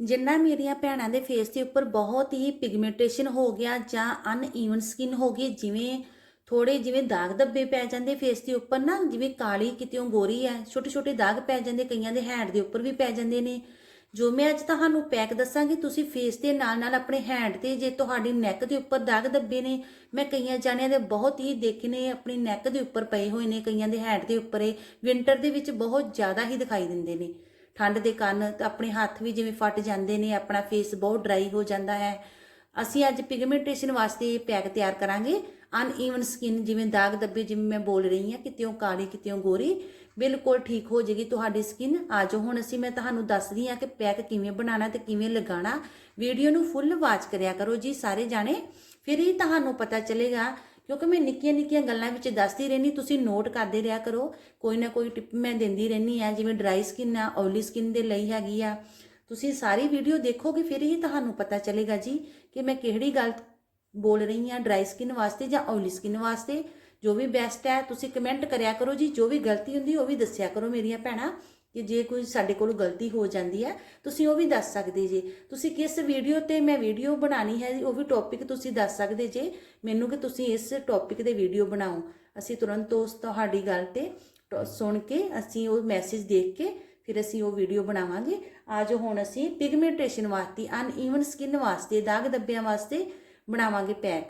ਜਿੰਨਾ ਮੇਰੀਆਂ ਭੈਣਾਂ ਦੇ ਫੇਸ ਦੇ ਉੱਪਰ ਬਹੁਤ ਹੀ ਪਿਗਮੈਂਟੇਸ਼ਨ ਹੋ ਗਿਆ ਜਾਂ ਅਨਈਵਨ ਸਕਿਨ ਹੋ ਗਈ, ਜਿਵੇਂ ਥੋੜੇ ਜਿਵੇਂ ਦਾਗ ਧੱਬੇ ਪੈ ਜਾਂਦੇ ਫੇਸ ਦੇ ਉੱਪਰ ਨਾ, ਜਿਵੇਂ ਕਾਲੀ ਕਿਤੇੋਂ ਗੋਰੀ ਹੈ ਛੋਟੇ ਛੋਟੇ ਦਾਗ ਪੈ ਜਾਂਦੇ, ਕਈਆਂ ਦੇ ਹੈਂਡ ਦੇ ਉੱਪਰ ਵੀ ਪੈ ਜਾਂਦੇ ਨੇ। ਜੋ ਮੈਂ ਅੱਜ ਤੁਹਾਨੂੰ ਪੈਕ ਦੱਸਾਂਗੀ, ਤੁਸੀਂ ਫੇਸ ਦੇ ਨਾਲ ਨਾਲ ਆਪਣੇ ਹੈਂਡ ਤੇ ਜੇ ਤੁਹਾਡੀ ਨੈਕ ਦੇ ਉੱਪਰ ਦਾਗ ਧੱਬੇ ਨੇ, ਮੈਂ ਕਈਆਂ ਜਾਣਿਆਂ ਦੇ ਬਹੁਤ ਹੀ ਦੇਖੇ ਨੇ, ਆਪਣੀ ਨੈਕ ਦੇ ਉੱਪਰ ਪਏ ਹੋਏ ਨੇ ਕਈਆਂ ਦੇ ਹੈਂਡ ਦੇ ਉੱਪਰ ਇਹ ਵਿੰਟਰ ਦੇ ਵਿੱਚ ਬਹੁਤ ਜ਼ਿਆਦਾ ਹੀ ਦਿਖਾਈ ਦਿੰਦੇ ਨੇ। ਠੰਡ ਦੇ ਕਾਰਨ ਤਾਂ ਆਪਣੇ ਹੱਥ ਵੀ ਜਿਵੇਂ ਫਟ ਜਾਂਦੇ ਨੇ, ਆਪਣਾ ਫੇਸ ਬਹੁਤ ਡਰਾਈ ਹੋ ਜਾਂਦਾ ਹੈ। ਅਸੀਂ ਅੱਜ ਪਿਗਮੈਂਟੇਸ਼ਨ ਵਾਸਤੇ ਪੈਕ ਤਿਆਰ ਕਰਾਂਗੇ। ਅਨਈਵਨ ਸਕਿਨ ਜਿਵੇਂ ਦਾਗ ਦੱਬੇ ਜਿਵੇਂ ਮੈਂ ਬੋਲ ਰਹੀ ਹਾਂ ਕਿਤੇੋਂ ਕਾਲੀ ਕਿਤੇੋਂ ਗੋਰੀ, ਬਿਲਕੁਲ ਠੀਕ ਹੋ ਜਾਏਗੀ ਤੁਹਾਡੀ ਸਕਿਨ ਆਜੋ ਹੁਣ ਅਸੀਂ, ਮੈਂ ਤੁਹਾਨੂੰ ਦੱਸਦੀ ਹਾਂ ਕਿ ਪੈਕ ਕਿਵੇਂ ਬਣਾਉਣਾ ਤੇ ਕਿਵੇਂ ਲਗਾਉਣਾ। ਵੀਡੀਓ ਨੂੰ ਫੁੱਲ ਵਾਚ ਕਰਿਆ ਕਰੋ ਜੀ ਸਾਰੇ ਜਾਣੇ। ਫਿਰ ਹੀ ਤੁਹਾਨੂੰ ਪਤਾ ਚੱਲੇਗਾ ਕਿਉਂਕਿ ਮੈਂ ਨਿੱਕੀਆਂ ਨਿੱਕੀਆਂ ਗੱਲਾਂ ਵਿੱਚ ਦੱਸਦੀ ਰਹਿਣੀ ਤੁਸੀਂ ਨੋਟ ਕਰਦੇ ਰਿਹਾ ਕਰੋ। ਕੋਈ ਨਾ ਕੋਈ ਟਿਪ ਮੈਂ ਦਿੰਦੀ ਰਹਿਣੀ ਆ ਜਿਵੇਂ ਡਰਾਈ ਸਕਿਨ ਆ ਆਇਲੀ ਸਕਿਨ ਦੇ ਲਈ ਹੈਗੀ ਆ। ਤੁਸੀਂ ਸਾਰੀ ਵੀਡੀਓ ਦੇਖੋਗੇ, ਫਿਰ ਹੀ ਤੁਹਾਨੂੰ ਪਤਾ ਚੱਲੇਗਾ ਜੀ ਕਿ ਮੈਂ ਕਿਹੜੀ ਗੱਲ ਬੋਲ ਰਹੀ ਹਾਂ ਡਰਾਈ ਸਕਿਨ ਵਾਸਤੇ ਜਾਂ ਆਇਲੀ ਸਕਿਨ ਵਾਸਤੇ। ਜੋ ਵੀ ਬੈਸਟ ਹੈ, ਤੁਸੀਂ ਕਮੈਂਟ ਕਰਿਆ ਕਰੋ ਜੀ, ਜੋ ਵੀ ਗਲਤੀ ਹੁੰਦੀ, ਉਹ ਵੀ ਦੱਸਿਆ ਕਰੋ ਮੇਰੀਆਂ ਭੈਣਾਂ। ਕਿ ਜੇ ਕੋਈ ਸਾਡੇ ਕੋਲ ਗਲਤੀ ਹੋ ਜਾਂਦੀ ਹੈ, ਤੁਸੀਂ ਉਹ ਵੀ ਦੱਸ ਸਕਦੇ ਜੇ। ਤੁਸੀਂ ਕਿਸ ਵੀਡੀਓ ਤੇ ਮੈਂ ਵੀਡੀਓ ਬਣਾਣੀ ਹੈ, ਉਹ ਵੀ ਟੌਪਿਕ ਤੁਸੀਂ ਦੱਸ ਸਕਦੇ ਜੇ। ਮੈਨੂੰ ਕਿ ਤੁਸੀਂ ਇਸ ਟੌਪਿਕ ਦੇ ਵੀਡੀਓ ਬਣਾਓ। ਅਸੀਂ ਤੁਰੰਤ ਉਸ ਤੁਹਾਡੀ ਗੱਲ ਤੇ ਟ- ਸੁਣ ਕੇ ਅਸੀਂ ਉਹ ਮੈਸੇਜ ਦੇਖ ਕੇ ਫਿਰ ਅਸੀਂ ਉਹ ਵੀਡੀਓ ਬਣਾਵਾਂਗੇ। ਅੱਜ ਹੁਣ ਅਸੀਂ ਪਿਗਮੈਂਟੇਸ਼ਨ ਵਾਸਤੇ ਅਨਈਵਨ ਸਕਿਨ ਵਾਸਤੇ ਦਾਗ ਦੱਬਿਆਂ ਵਾਸਤੇ ਬਣਾਵਾਂਗੇ ਪੈਕ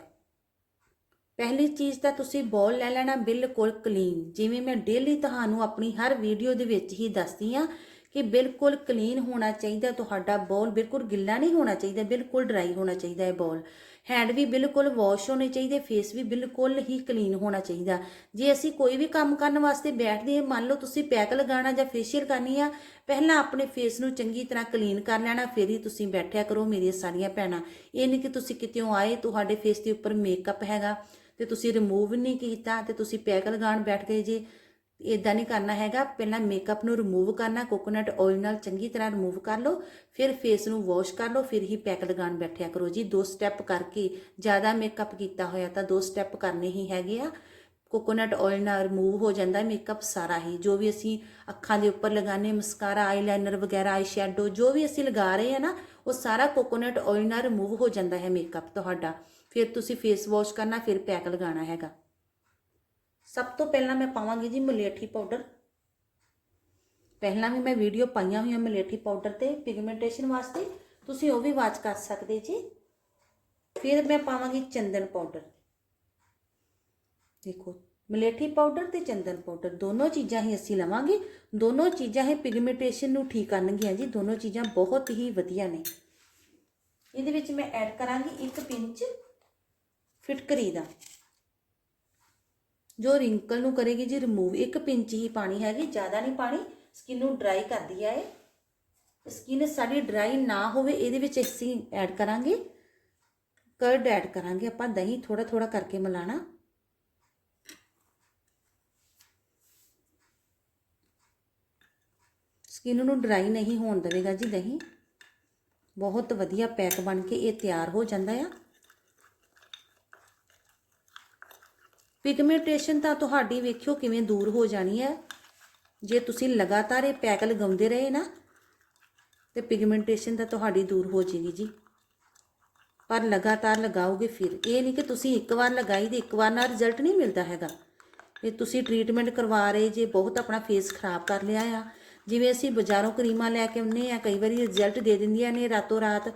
ਪਹਿਲੀ ਚੀਜ਼ ਤਾਂ ਤੁਸੀਂ ਬੋਲ ਲੈ ਲੈਣਾ ਬਿਲਕੁਲ ਕਲੀਨ ਜਿਵੇਂ ਮੈਂ ਡੇਲੀ ਤੁਹਾਨੂੰ ਆਪਣੀ ਹਰ ਵੀਡੀਓ ਦੇ ਵਿੱਚ ਹੀ ਦੱਸਦੀ ਆ ਕਿ ਬਿਲਕੁਲ ਕਲੀਨ ਹੋਣਾ ਚਾਹੀਦਾ, ਤੁਹਾਡਾ ਬੋਲ ਬਿਲਕੁਲ ਗਿੱਲਾ ਨਹੀਂ ਹੋਣਾ ਚਾਹੀਦਾ, ਬਿਲਕੁਲ ਡਰਾਈ ਹੋਣਾ ਚਾਹੀਦਾ ਹੈ ਬੋਲ। ਹੈਂਡ ਵੀ ਬਿਲਕੁਲ ਵਾਸ਼ ਹੋਣੇ ਚਾਹੀਦੇ ਫੇਸ ਵੀ ਬਿਲਕੁਲ ਹੀ ਕਲੀਨ ਹੋਣਾ ਚਾਹੀਦਾ। ਜੇ ਅਸੀਂ ਕੋਈ ਵੀ ਕੰਮ ਕਰਨ ਵਾਸਤੇ ਬੈਠਦੇ ਹਾਂ, ਮੰਨ ਲਓ ਤੁਸੀਂ ਪੈਕ ਲਗਾਉਣਾ ਜਾਂ ਫੇਸ਼ੀਅਲ ਕਰਨੀ ਆ, ਪਹਿਲਾਂ ਆਪਣੇ ਫੇਸ ਨੂੰ ਚੰਗੀ ਤਰ੍ਹਾਂ ਕਲੀਨ ਕਰ ਲੈਣਾ, ਫਿਰ ਹੀ ਤੁਸੀਂ ਬੈਠਿਆ ਕਰੋ ਮੇਰੀਆਂ ਸਾਰੀਆਂ ਭੈਣਾਂ। ਇਹ ਨਹੀਂ ਕਿ ਤੁਸੀਂ ਕਿਤੇੋਂ ਆਏ, ਤੁਹਾਡੇ ਫੇਸ ਦੇ ਉੱਪਰ ਮੇਕਅਪ ਹੈਗਾ। ਤੇ ਤੁਸੀਂ ਰਿਮੂਵ ਨਹੀਂ ਕੀਤਾ ਤੇ ਤੁਸੀਂ ਪੈਕ ਲਗਾਉਣ ਬੈਠ ਗਏ ਜੀ। ਇਦਾਂ ਨਹੀਂ ਕਰਨਾ ਹੈਗਾ। ਪਹਿਲਾਂ ਮੇਕਅਪ ਨੂੰ ਰਿਮੂਵ ਕਰਨਾ ਕੋਕੋਨਟ ਆਇਲ ਨਾਲ ਚੰਗੀ ਤਰ੍ਹਾਂ ਰਿਮੂਵ ਕਰ ਲਓ, ਫਿਰ ਫੇਸ ਨੂੰ ਵਾਸ਼ ਕਰ ਲਓ, ਫਿਰ ਹੀ ਪੈਕ ਲਗਾਉਣ ਬੈਠਿਆ ਕਰੋ ਜੀ। ਦੋ ਸਟੈਪ ਕਰਕੇ ਜ਼ਿਆਦਾ ਮੇਕਅਪ ਕੀਤਾ ਹੋਇਆ ਤਾਂ ਦੋ ਸਟੈਪ ਕਰਨੇ ਹੀ ਹੈਗੇ ਆ। ਕੋਕੋਨਟ ਆਇਲ ਨਾਲ ਰਿਮੂਵ ਹੋ ਜਾਂਦਾ ਹੈ ਮੇਕਅਪ ਸਾਰਾ ਹੀ। ਜੋ ਵੀ ਅਸੀਂ ਅੱਖਾਂ ਦੇ ਉੱਪਰ ਲਗਾਉਂਦੇ ਮਸਕਾਰਾ ਆਈਲਾਈਨਰ ਵਗੈਰਾ ਆਈ ਸ਼ੈਡੋ ਜੋ ਵੀ ਅਸੀਂ ਲਗਾ ਰਹੇ ਹਾਂ ਨਾ, ਉਹ ਸਾਰਾ ਕੋਕੋਨਟ ਆਇਲ ਨਾਲ ਰਿਮੂਵ ਹੋ ਜਾਂਦਾ ਹੈ ਮੇਕਅਪ ਤੁਹਾਡਾ। ਫਿਰ ਤੁਸੀਂ ਫੇਸ ਵਾਸ਼ ਕਰਨਾ, ਫਿਰ ਪੈਕ ਲਗਾਉਣਾ ਹੈਗਾ। ਸਭ ਤੋਂ ਪਹਿਲਾਂ ਮੈਂ ਪਾਵਾਂਗੀ ਜੀ ਮਲੇਠੀ ਪਾਊਡਰ ਪਹਿਲਾਂ ਵੀ ਮੈਂ ਵੀਡੀਓ ਪਾਈਆਂ ਹੋਈਆਂ ਮਲੇਠੀ ਪਾਊਡਰ ਤੇ ਪਿਗਮੈਂਟੇਸ਼ਨ ਵਾਸਤੇ। ਤੁਸੀਂ ਉਹ ਵੀ ਵਾਚ ਕਰ ਸਕਦੇ ਜੀ। ਫਿਰ ਮੈਂ ਪਾਵਾਂਗੀ ਚੰਦਨ ਪਾਊਡਰ ਦੇਖੋ, ਮਲੇਠੀ ਪਾਊਡਰ ਤੇ ਚੰਦਨ ਪਾਊਡਰ ਦੋਨੋਂ ਚੀਜ਼ਾਂ ਹੀ ਅਸੀਂ ਲਵਾਂਗੇ। ਦੋਨੋਂ ਚੀਜ਼ਾਂ ਹੀ ਪਿਗਮੈਂਟੇਸ਼ਨ ਨੂੰ ਠੀਕ ਕਰਨਗੀਆਂ ਜੀ। ਦੋਨੋਂ ਚੀਜ਼ਾਂ ਬਹੁਤ ਹੀ ਵਧੀਆ ਨੇ। ਇਹਦੇ ਵਿੱਚ ਮੈਂ ਐਡ ਕਰਾਂਗੀ ਇੱਕ ਪਿੰਚ ਫਿਟਕਰੀ ਦਾ। ਜੋ ਰਿੰਕਲ ਨੂੰ ਕਰੇਗੀ ਜੀ ਰਿਮੂਵ ਇੱਕ ਪਿੰਚ ਹੀ ਪਾਣੀ ਹੈਗੀ, ਜ਼ਿਆਦਾ ਨਹੀਂ ਪਾਣੀ ਸਕਿਨ ਨੂੰ ਡਰਾਈ ਕਰਦੀ ਹੈ ਇਹ। ਸਕਿਨ ਸਾਡੀ ਡਰਾਈ ਨਾ ਹੋਵੇ, ਇਹਦੇ ਵਿੱਚ ਅਸੀਂ ਐਡ ਕਰਾਂਗੇ ਕਰਡ ਐਡ ਕਰਾਂਗੇ, ਆਪਾਂ ਦਹੀਂ ਥੋੜਾ ਥੋੜਾ ਕਰਕੇ ਮਿਲਾਣਾ। ਸਕਿਨ ਨੂੰ ਡਰਾਈ ਨਹੀਂ ਹੋਣ ਦੇਵੇਗਾ ਜੀ ਦਹੀਂ। ਬਹੁਤ ਵਧੀਆ ਪੈਕ ਬਣ ਕੇ ਇਹ ਤਿਆਰ ਹੋ ਜਾਂਦਾ ਆ। ਪਿਗਮੈਂਟੇਸ਼ਨ ਤਾਂ ਤੁਹਾਡੀ ਵੇਖਿਓ ਕਿਵੇਂ ਦੂਰ ਹੋ ਜਾਣੀ ਹੈ। ਜੇ ਤੁਸੀਂ ਲਗਾਤਾਰ ਇਹ ਪੈਕ ਲਗਾਉਂਦੇ ਰਹੇ ਨਾ, ਤੇ ਪਿਗਮੈਂਟੇਸ਼ਨ ਤਾਂ ਤੁਹਾਡੀ ਦੂਰ ਹੋ ਜਾਏਗੀ ਜੀ। ਪਰ ਲਗਾਤਾਰ ਲਗਾਓਗੇ ਫਿਰ। ਇਹ ਨਹੀਂ ਕਿ ਤੁਸੀਂ ਇੱਕ ਵਾਰ ਲਗਾਈ ਤੇ ਇੱਕ ਵਾਰ ਨਾਲ ਰਿਜ਼ਲਟ ਨਹੀਂ ਮਿਲਦਾ ਹੈਗਾ। ਇਹ ਤੁਸੀਂ ਟ੍ਰੀਟਮੈਂਟ ਕਰਵਾ ਰਹੇ, ਜੇ ਬਹੁਤ ਆਪਣਾ ਫੇਸ ਖਰਾਬ ਕਰ ਲਿਆ ਆ। ਜਿਵੇਂ ਅਸੀਂ ਬਾਜ਼ਾਰੋਂ ਕਰੀਮਾਂ ਲੈ ਕੇ ਆਉਂਦੇ ਆ ਕਈ ਵਾਰੀ ਰਿਜ਼ਲਟ ਦੇ ਦਿੰਦੀਆਂ ਨੇ ਰਾਤੋਂ ਰਾਤ,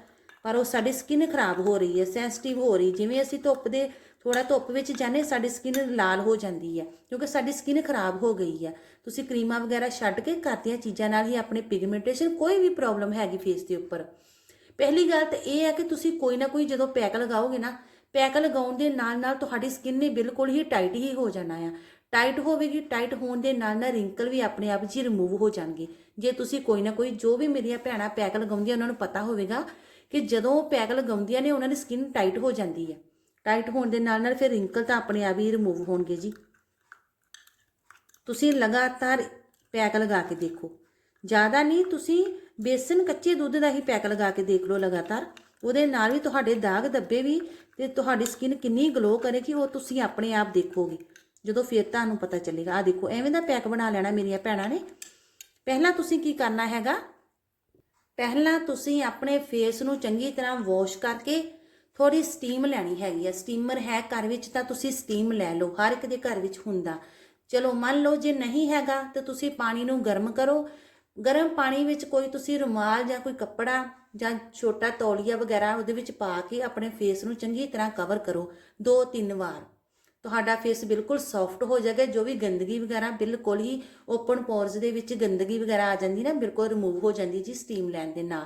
ਪਰ ਉਹ ਸਾਡੀ ਸਕਿਨ ਖਰਾਬ ਹੋ ਰਹੀ ਹੈ ਸੈਂਸਿਟਿਵ ਹੋ ਰਹੀ ਜਿਵੇਂ ਅਸੀਂ ਧੁੱਪ ਦੇ ਥੋੜਾ ਧੁੱਪ ਵਿੱਚ ਜਾਂਦੇ ਸਾਡੀ ਸਕਿਨ ਲਾਲ ਹੋ ਜਾਂਦੀ ਹੈ, ਕਿਉਂਕਿ ਸਾਡੀ ਸਕਿਨ ਖਰਾਬ ਹੋ ਗਈ ਹੈ। ਤੁਸੀਂ ਕਰੀਮਾਂ ਵਗੈਰਾ ਛੱਡ ਕੇ ਘਰ ਦੀਆਂ ਚੀਜ਼ਾਂ ਨਾਲ ਹੀ ਆਪਣੇ ਪਿਗਮੈਂਟੇਸ਼ਨ ਕੋਈ ਵੀ ਪ੍ਰੋਬਲਮ ਹੈਗੀ ਫੇਸ ਦੇ ਉੱਪਰ। ਪਹਿਲੀ ਗੱਲ ਤਾਂ ਇਹ ਹੈ ਕਿ ਤੁਸੀਂ ਕੋਈ ਨਾ ਕੋਈ ਜਦੋਂ ਪੈਕ ਲਗਾਓਗੇ ਨਾ ਪੈਕ ਲਗਾਉਣ ਦੇ ਨਾਲ ਨਾਲ ਤੁਹਾਡੀ ਸਕਿਨ ਨੇ ਬਿਲਕੁਲ ਹੀ ਟਾਈਟ ਹੀ ਹੋ ਜਾਣਾ ਆ। ਟਾਈਟ ਹੋਵੇਗੀ ਟਾਈਟ ਹੋਣ ਦੇ ਨਾਲ ਨਾਲ ਰਿੰਕਲ ਵੀ ਆਪਣੇ ਆਪ ਜੀ ਰਿਮੂਵ ਹੋ ਜਾਣਗੇ। ਜੇ ਤੁਸੀਂ ਕੋਈ ਨਾ ਕੋਈ, ਜੋ ਵੀ ਮੇਰੀਆਂ ਭੈਣਾਂ ਪੈਕ ਲਗਾਉਂਦੀਆਂ, ਉਹਨਾਂ ਨੂੰ ਪਤਾ ਹੋਵੇਗਾ ਕਿ ਜਦੋਂ ਉਹ ਪੈਕ ਲਗਾਉਂਦੀਆਂ ਨੇ, ਉਹਨਾਂ ਦੀ ਸਕਿਨ ਟਾਈਟ ਹੋ ਜਾਂਦੀ ਹੈ। ਟਾਈਟ ਹੋਣ ਦੇ ਨਾਲ ਨਾਲ ਫਿਰ ਰਿੰਕਲ ਤਾਂ ਆਪਣੇ ਆਪ ਹੀ ਰਿਮੂਵ ਹੋਣਗੇ ਜੀ। ਤੁਸੀਂ ਲਗਾਤਾਰ ਪੈਕ ਲਗਾ ਕੇ ਦੇਖੋ। ਜ਼ਿਆਦਾ ਨਹੀਂ, ਤੁਸੀਂ ਬੇਸਨ ਕੱਚੇ ਦੁੱਧ ਦਾ ਹੀ ਪੈਕ ਲਗਾ ਕੇ ਦੇਖ ਲਓ ਲਗਾਤਾਰ। ਉਹਦੇ ਨਾਲ ਵੀ ਤੁਹਾਡੇ ਦਾਗ ਧੱਬੇ ਵੀ ਤੇ ਤੁਹਾਡੀ ਸਕਿਨ ਕਿੰਨੀ ਗਲੋ ਕਰੇਗੀ, ਉਹ ਤੁਸੀਂ ਆਪਣੇ ਆਪ ਦੇਖੋਗੇ। ਜਦੋਂ ਫਿਰ ਤੁਹਾਨੂੰ ਪਤਾ ਚੱਲੇਗਾ। ਆ ਦੇਖੋ, ਐਵੇਂ ਦਾ ਪੈਕ ਬਣਾ ਲੈਣਾ ਮੇਰੀਆਂ ਭੈਣਾਂ ਨੇ। ਪਹਿਲਾਂ ਤੁਸੀਂ ਕੀ ਕਰਨਾ ਹੈਗਾ? ਪਹਿਲਾਂ ਤੁਸੀਂ ਆਪਣੇ ਫੇਸ ਨੂੰ ਚੰਗੀ ਤਰ੍ਹਾਂ ਵਾਸ਼ ਕਰਕੇ ਥੋੜੀ ਸਟੀਮ ਲੈਣੀ ਹੈਗੀ ਆ। ਸਟੀਮਰ ਹੈ ਘਰ ਵਿੱਚ ਤਾਂ ਤੁਸੀਂ ਸਟੀਮ ਲੈ ਲਓ, ਹਰ ਇੱਕ ਦੇ ਘਰ ਵਿੱਚ ਹੁੰਦਾ। ਚਲੋ ਮੰਨ ਲਓ ਜੇ ਨਹੀਂ ਹੈਗਾ ਤਾਂ ਤੁਸੀਂ ਪਾਣੀ ਨੂੰ ਗਰਮ ਕਰੋ। ਗਰਮ ਪਾਣੀ ਵਿੱਚ ਕੋਈ ਤੁਸੀਂ ਰੁਮਾਲ ਜਾਂ ਕੋਈ ਕੱਪੜਾ ਜਾਂ ਛੋਟਾ ਤੌਲੀਆ ਵਗੈਰਾ ਉਹਦੇ ਵਿੱਚ ਪਾ ਕੇ ਆਪਣੇ ਫੇਸ ਨੂੰ ਚੰਗੀ ਤਰ੍ਹਾਂ ਕਵਰ ਕਰੋ ਦੋ ਤਿੰਨ ਵਾਰ। ਤੁਹਾਡਾ ਫੇਸ ਬਿਲਕੁਲ ਸੌਫਟ ਹੋ ਜਾਏਗਾ, ਜੋ ਵੀ ਗੰਦਗੀ ਵਗੈਰਾ ਬਿਲਕੁਲ ਹੀ ਓਪਨ ਪੋਰਸ ਦੇ ਵਿੱਚ ਗੰਦਗੀ ਵਗੈਰਾ ਆ ਜਾਂਦੀ ਨਾ, ਬਿਲਕੁਲ ਰਿਮੂਵ ਹੋ ਜਾਂਦੀ ਜੀ ਸਟੀਮ ਲੈਣ ਦੇ ਨਾਲ।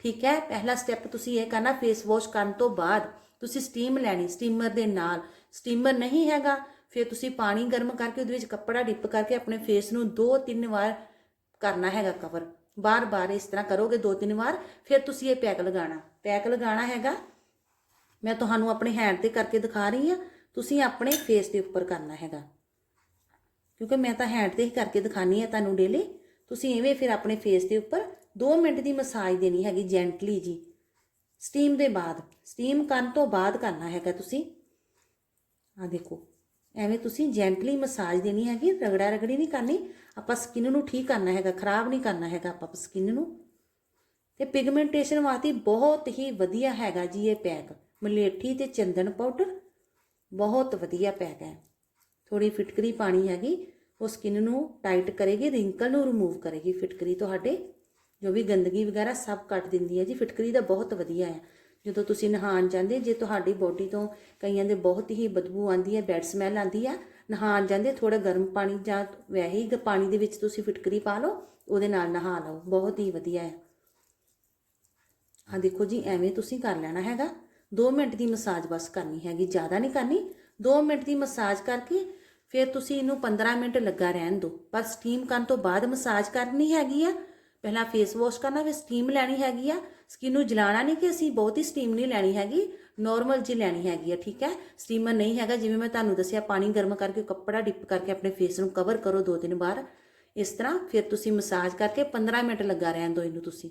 ਠੀਕ ਹੈ? ਪਹਿਲਾ ਸਟੈਪ ਤੁਸੀਂ ਇਹ ਕਰਨਾ ਫੇਸ ਵਾਸ਼ ਕਰਨ ਤੋਂ ਬਾਅਦ ਤੁਸੀਂ ਸਟੀਮ ਲੈਣੀ ਸਟੀਮਰ ਦੇ ਨਾਲ। ਸਟੀਮਰ ਨਹੀਂ ਹੈਗਾ, ਫਿਰ ਤੁਸੀਂ ਪਾਣੀ ਗਰਮ ਕਰਕੇ ਉਹਦੇ ਵਿੱਚ ਕੱਪੜਾ ਡਿਪ ਕਰਕੇ ਆਪਣੇ ਫੇਸ ਨੂੰ ਦੋ ਤਿੰਨ ਵਾਰ ਕਰਨਾ ਹੈਗਾ ਕਵਰ ਬਾਰ-ਬਾਰ ਇਸ ਤਰ੍ਹਾਂ ਕਰੋਗੇ ਦੋ ਤਿੰਨ ਵਾਰ, ਫਿਰ ਤੁਸੀਂ ਇਹ ਪੈਕ ਲਗਾਉਣਾ। ਪੈਕ ਲਗਾਉਣਾ ਹੈਗਾ। ਮੈਂ ਤੁਹਾਨੂੰ ਆਪਣੇ ਹੈਂਡ ਤੇ ਕਰਕੇ ਦਿਖਾ ਰਹੀ ਹਾਂ। ਤੁਸੀਂ ਆਪਣੇ ਫੇਸ ਦੇ ਉੱਪਰ ਕਰਨਾ ਹੈਗਾ। ਕਿਉਂਕਿ ਮੈਂ ਤਾਂ ਹੈਂਡ ਤੇ ਹੀ ਕਰਕੇ ਦਿਖਾਨੀ ਆ ਤੁਹਾਨੂੰ ਡੇਲੀ ਤੁਸੀਂ ਐਵੇਂ ਫਿਰ ਆਪਣੇ ਫੇਸ ਦੇ ਉੱਪਰ 2 ਮਿੰਟ ਦੀ ਮਸਾਜ ਦੇਣੀ ਹੈਗੀ ਜੈਂਟਲੀ ਜੀ ਸਟੀਮ ਦੇ ਬਾਅਦ ਸਟੀਮ ਕਰਨ ਤੋਂ ਬਾਅਦ ਕਰਨਾ ਹੈਗਾ ਤੁਸੀਂ ਆ ਦੇਖੋ ਐਵੇਂ ਤੁਸੀਂ ਜੈਂਟਲੀ ਮਸਾਜ ਦੇਣੀ ਹੈਗੀ ਰਗੜਾ ਰਗੜੀ ਨਹੀਂ ਕਰਨੀ ਆਪਾਂ ਸਕਿਨ ਨੂੰ ਠੀਕ ਕਰਨਾ ਹੈਗਾ ਖਰਾਬ ਨਹੀਂ ਕਰਨਾ ਹੈਗਾ ਆਪਾਂ ਸਕਿਨ ਨੂੰ ਤੇ ਪਿਗਮੈਂਟੇਸ਼ਨ ਵਾਸਤੇ ਬਹੁਤ ਹੀ ਵਧੀਆ ਹੈਗਾ ਜੀ ਇਹ ਪੈਕ ਮਲੇਠੀ ਤੇ ਚੰਦਨ ਪਾਊਡਰ ਬਹੁਤ ਵਧੀਆ ਪੈਕ ਹੈ ਥੋੜੀ ਫਿਟਕਰੀ ਪਾਣੀ ਹੈਗੀ ਉਹ ਸਕਿਨ ਨੂੰ ਟਾਈਟ ਕਰੇਗੀ ਰਿੰਕਲ ਨੂੰ ਰਿਮੂਵ ਕਰੇਗੀ ਫਿਟਕਰੀ ਤੁਹਾਡੇ ਜੋ ਵੀ ਗੰਦਗੀ ਵਗੈਰਾ ਸਭ ਕੱਟ ਦਿੰਦੀ ਹੈ ਜੀ, ਫਿਟਕਰੀ ਦਾ ਬਹੁਤ ਵਧੀਆ ਹੈ ਜਦੋਂ ਤੁਸੀਂ ਨਹਾਉਣ ਜਾਂਦੇ, ਜੇ ਤੁਹਾਡੀ ਬੋਡੀ ਤੋਂ ਕਈਆਂ ਦੇ ਬਹੁਤ ਹੀ ਬਦਬੂ ਆਉਂਦੀ ਹੈ ਬੈਡ ਸਮੈਲ ਆਉਂਦੀ ਹੈ ਨਹਾਉਣ ਜਾਂਦੇ ਥੋੜਾ ਗਰਮ ਪਾਣੀ ਜਾਂ ਵੈਸੇ ਹੀ ਪਾਣੀ ਦੇ ਵਿੱਚ ਤੁਸੀਂ ਫਿਟਕਰੀ ਪਾ ਲਓ, ਉਹਦੇ ਨਾਲ ਨਹਾ ਲਓ, ਬਹੁਤ ਹੀ ਵਧੀਆ ਹੈ ਆ ਦੇਖੋ ਜੀ, ਐਵੇਂ ਤੁਸੀਂ ਕਰ ਲੈਣਾ ਹੈਗਾ। 2 ਮਿੰਟ ਦੀ ਮਸਾਜ ਬਸ ਕਰਨੀ ਹੈਗੀ, ਜ਼ਿਆਦਾ ਨਹੀਂ ਕਰਨੀ। 2 ਮਿੰਟ ਦੀ ਮਸਾਜ ਕਰਕੇ ਫਿਰ ਤੁਸੀਂ ਇਹਨੂੰ 15 ਮਿੰਟ ਲੱਗਾ ਰਹਿਣ ਦਿਓ। ਪਰ ਸਟੀਮ ਕਰਨ ਤੋਂ ਬਾਅਦ ਮਸਾਜ ਕਰਨੀ ਹੈਗੀ ਆ। ਪਹਿਲਾਂ ਫੇਸ ਵਾਸ਼ ਕਰਨਾ, ਫਿਰ ਸਟੀਮ ਲੈਣੀ ਹੈਗੀ ਆ। ਸਕਿਨ ਨੂੰ ਜਲਾਣਾ ਨਹੀਂ ਕਿ ਅਸੀਂ ਬਹੁਤ ਹੀ ਸਟੀਮ ਨਹੀਂ ਲੈਣੀ ਹੈਗੀ ਨਾਰਮਲ ਜੀ ਲੈਣੀ ਹੈਗੀ ਆ, ਠੀਕ ਹੈ? ਸਟੀਮਰ ਨਹੀਂ ਹੈਗਾ, ਜਿਵੇਂ ਮੈਂ ਤੁਹਾਨੂੰ ਦੱਸਿਆ, ਪਾਣੀ ਗਰਮ ਕਰਕੇ, ਕੱਪੜਾ ਡਿਪ ਕਰਕੇ ਆਪਣੇ ਫੇਸ ਨੂੰ ਕਵਰ ਕਰੋ ਦੋ ਤਿੰਨ ਵਾਰ। ਇਸ ਤਰ੍ਹਾਂ ਫਿਰ ਤੁਸੀਂ ਮਸਾਜ ਕਰਕੇ 15 ਮਿੰਟ ਲੱਗਾ ਰਹਿਣ ਦਿਓ ਇਹਨੂੰ ਤੁਸੀਂ।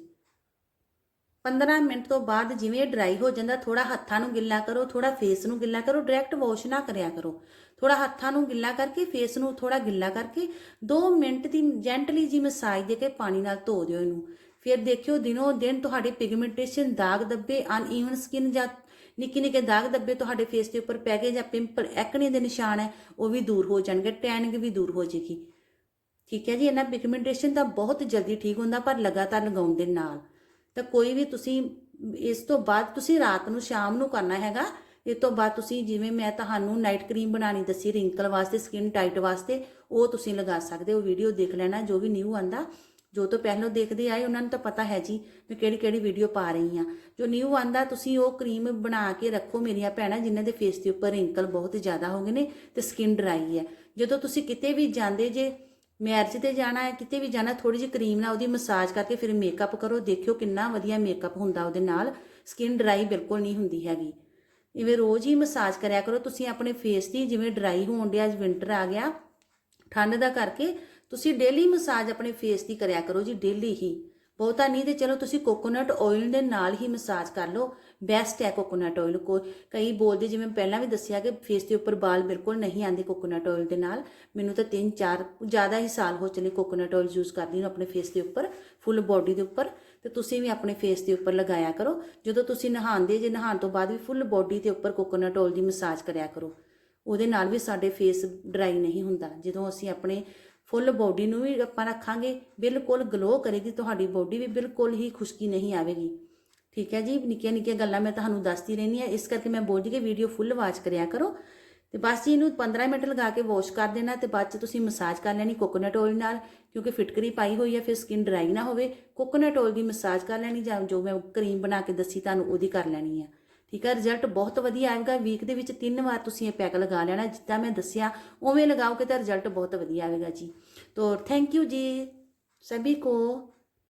15 ਮਿੰਟ ਤੋਂ ਬਾਅਦ ਜਿਵੇਂ ਡਰਾਈ ਹੋ ਜਾਂਦਾ ਥੋੜਾ ਹੱਥਾਂ ਨੂੰ ਗਿੱਲਾ ਕਰੋ ਥੋੜਾ ਫੇਸ ਨੂੰ ਗਿੱਲਾ ਕਰੋ ਡਾਇਰੈਕਟ ਵਾਸ਼ ਨਾ ਕਰਿਆ ਕਰੋ। ਥੋੜਾ ਹੱਥਾਂ ਨੂੰ ਗਿੱਲਾ ਕਰਕੇ ਫੇਸ ਨੂੰ ਥੋੜਾ ਗਿੱਲਾ ਕਰਕੇ 2 ਮਿੰਟ ਦੀ ਜੈਂਟਲੀ ਜੀ ਮਸਾਜ ਦੇ ਕੇ ਪਾਣੀ ਨਾਲ ਧੋ ਦਿਓ ਇਹਨੂੰ। ਫਿਰ ਦੇਖਿਓ ਦਿਨੋਂ ਦਿਨ ਤੁਹਾਡੀ ਪਿਗਮੈਂਟੇਸ਼ਨ ਦਾਗ ਧੱਬੇ ਅਨਈਵਨ ਸਕਿਨ ਜਾਂ ਨਿੱਕੇ ਨਿੱਕੇ ਦਾਗ ਦੱਬੇ ਤੁਹਾਡੇ ਫੇਸ ਦੇ ਉੱਪਰ ਪੈ ਗਏ ਜਾਂ ਪਿੰਪਲ ਐਕਨੇ ਦੇ ਨਿਸ਼ਾਨ ਹੈ, ਉਹ ਵੀ ਦੂਰ ਹੋ ਜਾਣਗੇ ਟੈਨਿੰਗ ਵੀ ਦੂਰ ਹੋ ਜੇਗੀ ਠੀਕ ਹੈ ਜੀ, ਇਹਨਾਂ ਪਿਗਮੈਂਟੇਸ਼ਨ ਤਾਂ ਬਹੁਤ ਜਲਦੀ ਠੀਕ ਹੁੰਦਾ, ਪਰ ਲਗਾਤਾਰ ਲਗਾਉਣ ਦੇ ਨਾਲ। ਤਾਂ ਕੋਈ ਵੀ ਤੁਸੀਂ ਇਸ ਤੋਂ ਬਾਅਦ ਤੁਸੀਂ ਰਾਤ ਨੂੰ ਸ਼ਾਮ ਨੂੰ ਕਰਨਾ ਹੈਗਾ ਇਸ ਤੋਂ ਬਾਅਦ ਤੁਸੀਂ ਜਿਵੇਂ ਮੈਂ ਤੁਹਾਨੂੰ ਨਾਈਟ ਕਰੀਮ ਬਣਾਣੀ ਦੱਸੀ ਰਿੰਕਲ ਵਾਸਤੇ ਸਕਿਨ ਟਾਈਟ ਵਾਸਤੇ, ਉਹ ਤੁਸੀਂ ਲਗਾ ਸਕਦੇ ਹੋ ਵੀਡੀਓ ਦੇਖ ਲੈਣਾ, ਜੋ ਵੀ ਨਿਊ ਆਂਦਾ ਜੋ ਤੋਂ ਪਹਿਲਾਂ ਦੇਖਦੇ ਆਏ, ਉਹਨਾਂ ਨੂੰ ਤਾਂ ਪਤਾ ਹੈ ਜੀ ਮੈਂ ਕਿਹੜੀ ਕਿਹੜੀ ਵੀਡੀਓ ਪਾ ਰਹੀ ਆ ਜੋ ਨਿਊ ਆਂਦਾ ਤੁਸੀਂ ਉਹ ਕਰੀਮ ਬਣਾ ਕੇ ਰੱਖੋ ਮੇਰੀਆਂ ਭੈਣਾਂ, ਜਿਨ੍ਹਾਂ ਦੇ ਫੇਸ ਦੇ ਉੱਪਰ ਰਿੰਕਲ ਬਹੁਤ ਜ਼ਿਆਦਾ ਹੋ ਗਏ ਨੇ ਤੇ ਸਕਿਨ ਡਰਾਈ ਹੈ। ਜਦੋਂ ਤੁਸੀਂ ਕਿਤੇ ਵੀ ਜਾਂਦੇ ਜੇ ਮੈਰਿਜ ਤੇ ਜਾਣਾ ਹੈ, ਕਿਤੇ ਵੀ ਜਾਣਾ ਥੋੜੀ ਜਿਹੀ ਕਰੀਮ ਨਾਲ ਉਹਦੀ ਮਸਾਜ ਕਰਕੇ ਫਿਰ ਮੇਕਅਪ ਕਰੋ, ਦੇਖਿਓ ਕਿੰਨਾ ਵਧੀਆ ਮੇਕਅਪ ਹੁੰਦਾ ਉਹਦੇ ਨਾਲ। ਸਕਿਨ ਡਰਾਈ ਬਿਲਕੁਲ ਨਹੀਂ ਹੁੰਦੀ ਹੈਗੀ। ਇਵੇਂ ਰੋਜ਼ ਹੀ ਮਸਾਜ ਕਰਿਆ ਕਰੋ। ਤੁਸੀਂ ਆਪਣੇ ਫੇਸ ਦੀ ਜਿਵੇਂ ਡਰਾਈ ਹੋਣ ਡਿਆ, ਅੱਜ ਵਿੰਟਰ ਆ ਗਿਆ, ਠੰਡ ਦਾ ਕਰਕੇ ਤੁਸੀਂ ਡੇਲੀ ਮਸਾਜ ਆਪਣੇ ਫੇਸ ਦੀ ਕਰਿਆ ਕਰੋ ਜੀ ਡੇਲੀ ਹੀ। ਬਹੁਤਾ ਨਹੀਂ ਤੇ ਚਲੋ ਤੁਸੀਂ ਕੋਕੋਨਟ ਆਇਲ ਦੇ ਨਾਲ ਹੀ ਮਸਾਜ ਕਰ ਲਓ। ਬੈਸਟ ਹੈ ਕੋਕੋਨਟ ਆਇਲ ਕੋ ਕਈ ਬੋਲਦੇ, ਜਿਵੇਂ ਪਹਿਲਾਂ ਵੀ ਦੱਸਿਆ ਕਿ ਫੇਸ ਦੇ ਉੱਪਰ ਵਾਲ ਬਿਲਕੁਲ ਨਹੀਂ ਆਉਂਦੇ ਕੋਕੋਨਟ ਆਇਲ ਦੇ ਨਾਲ। ਮੈਨੂੰ ਤਾਂ 3-4 ਜ਼ਿਆਦਾ ਹੀ ਸਾਲ ਹੋ ਚਲੇ ਕੋਕੋਨਟ ਆਇਲ ਯੂਜ਼ ਕਰਦੀ ਨੂੰ ਆਪਣੇ ਫੇਸ ਦੇ ਉੱਪਰ ਫੁੱਲ ਬੋਡੀ ਦੇ ਉੱਪਰ। ਤੇ ਤੁਸੀਂ ਵੀ ਆਪਣੇ ਫੇਸ ਦੇ ਉੱਪਰ ਲਗਾਇਆ ਕਰੋ। ਜਦੋਂ ਤੁਸੀਂ ਨਹਾਉਂਦੇ, ਜੇ ਨਹਾਉਣ ਤੋਂ ਬਾਅਦ ਵੀ ਫੁੱਲ ਬੋਡੀ ਦੇ ਉੱਪਰ ਕੋਕੋਨਟ ਆਇਲ ਦੀ ਮਸਾਜ ਕਰਿਆ ਕਰੋ, ਉਹਦੇ ਨਾਲ ਵੀ ਸਾਡੇ ਫੇਸ ਡਰਾਈ ਨਹੀਂ ਹੁੰਦਾ। ਜਦੋਂ ਅਸੀਂ ਆਪਣੇ ਫੁੱਲ ਬੋਡੀ ਨੂੰ ਵੀ ਆਪਾਂ ਰੱਖਾਂਗੇ, ਬਿਲਕੁਲ ਗਲੋ ਕਰੇਗੀ, ਤੁਹਾਡੀ ਬੋਡੀ ਵੀ ਬਿਲਕੁਲ ਹੀ ਖੁਸ਼ਕੀ ਨਹੀਂ ਆਵੇਗੀ। ਠੀਕ ਹੈ ਜੀ, ਨਿੱਕੀਆਂ ਨਿੱਕੀਆਂ ਗੱਲਾਂ ਮੈਂ ਤੁਹਾਨੂੰ ਦੱਸਦੀ ਰਹਿੰਦੀ ਆ ਇਸ ਕਰਕੇ ਮੈਂ ਬੋਲਦੀ ਕਿ ਵੀਡੀਓ ਫੁੱਲ ਵਾਚ ਕਰਿਆ ਕਰੋ। ਤੇ ਬਸ ਜੀ ਇਹਨੂੰ 15 ਮਿੰਟ ਲਗਾ ਕੇ ਵਾਸ਼ ਕਰ ਦੇਣਾ ਤੇ ਬਾਅਦ ਚ ਤੁਸੀਂ ਮਸਾਜ ਕਰ ਲੈਣੀ ਕੋਕੋਨਟ ਓਇਲ ਨਾਲ, ਕਿਉਂਕਿ ਫਿਟਕਰੀ ਪਾਈ ਹੋਈ ਹੈ, ਫਿਰ ਸਕਿਨ ਡਰਾਈ ਨਾ ਹੋਵੇ। ਕੋਕੋਨਟ ਓਇਲ ਦੀ ਮਸਾਜ ਕਰ ਲੈਣੀ ਜਾਂ ਜੋ ਮੈਂ ਕਰੀਮ ਬਣਾ ਕੇ ਦੱਸੀ ਤੁਹਾਨੂੰ ਉਹਦੀ ਕਰ ਲੈਣੀ ਆ। ਠੀਕ ਹੈ ਰਿਜ਼ਲਟ ਬਹੁਤ ਵਧੀਆ ਆਏਗਾ। ਵੀਕ ਦੇ ਵਿੱਚ ਤਿੰਨ ਵਾਰ ਤੁਸੀਂ ਇਹ ਪੈਕ ਲਗਾ ਲੈਣਾ, ਜਿੱਦਾਂ ਮੈਂ ਦੱਸਿਆ, ਉਵੇਂ ਲਗਾਓਗੇ ਤਾਂ ਰਿਜ਼ਲਟ ਬਹੁਤ ਵਧੀਆ ਆਵੇਗਾ ਜੀ। ਤੋ ਥੈਂਕ ਯੂ ਜੀ। ਸਭੀ ਕੋ